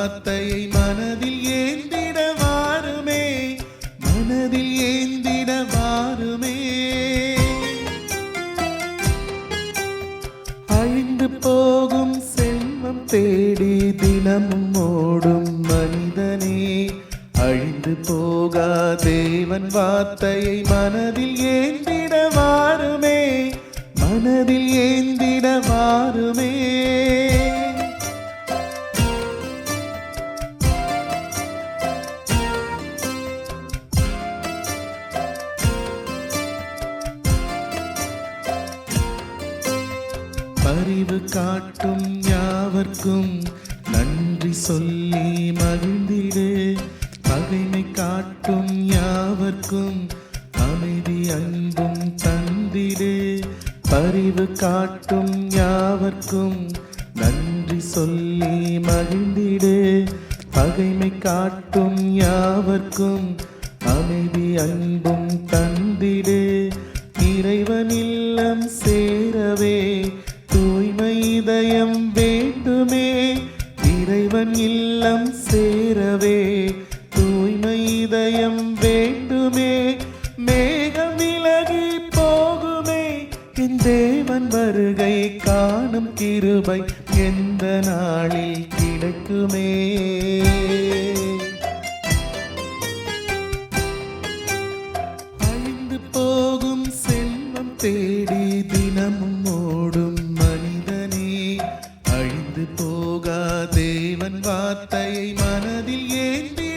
வார்த்தையை மனதில் ஏந்திட வாருமே மனதில் ஏந்திட வாருமே. அழிந்து போகும் செல்வம் தேடி தினமும் ஓடும் மனிதனே அழிந்து போகா தேவன் வார்த்தையை மனதில் ஏந்தி அறிவு காட்டும் யாவர்க்கும் நன்றி சொல்லி மகிழ்ந்திடு. பகைமை காட்டும் யாவர்க்கும் அமைதி அன்பும் தந்திடு. பறிவு காட்டும் யாவர்க்கும் நன்றி சொல்லி மகிழ்ந்திடு. பகைமை காட்டும் யாவர்க்கும் அமைதி அன்பும் தந்திடு. இறைவன் இல்லம் சேரவே தேவன் இல்லம் சேரவே தூய்மை இதயம் வேண்டுமே. மேகம் விலகி போகுமே என் தேவன் வருகை காணும் கிருபை எந்த நாளில் கிடைக்குமே. அழிந்து போகும் செல்வம் தேடி தேவன் வார்த்தையை மனதில் ஏந்தி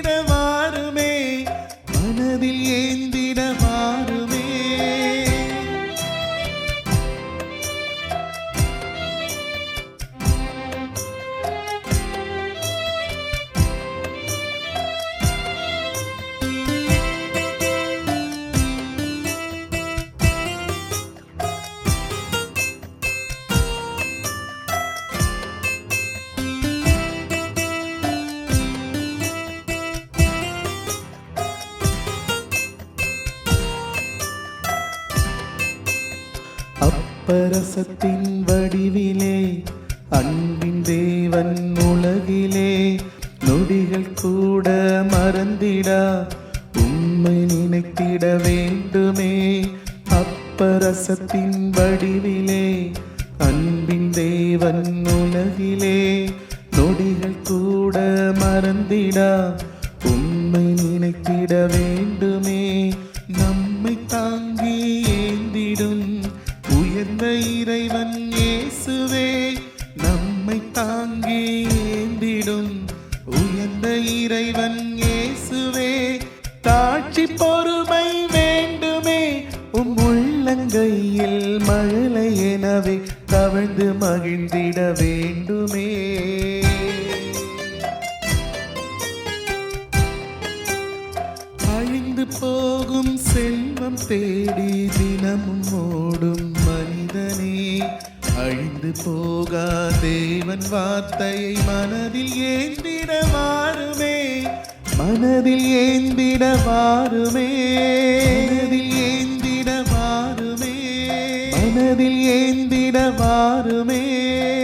அப்பரசத்தின் வடிவிலே அன்பின் தேவன் உலகிலே நொடிகள் கூட மறந்திடா உண்மை நினைத்திட வேண்டுமே. அப்பரசத்தின் வடிவிலே அன்பின் தேவன் உலகிலே நொடிகள் கூட மறந்திடா உண்மை நினைத்திட வேண்டுமே. நம்மை தாங்கி உயர்ந்த இறைவன் இயேசுவே நம்மை தாங்கி ஏந்திடும். உயர்ந்த இறைவன் இயேசுவே தாட்சி பொறுமை வேண்டுமே. உம் உள்ளங்கையில் மழலை எனவே தவழ்ந்து மகிழ்ந்திட வேண்டுமே. அழிந்து போகும் செல்வம் தேடி தினமும் ஓடும். மனிதனே அழிந்து போகா தேவன் வார்த்தையை மனதில் ஏந்திட வாருமே. மனதில் ஏந்திட வாருமே. மனதில் ஏந்திட வாருமே. மனதில் ஏந்திட வாருமே.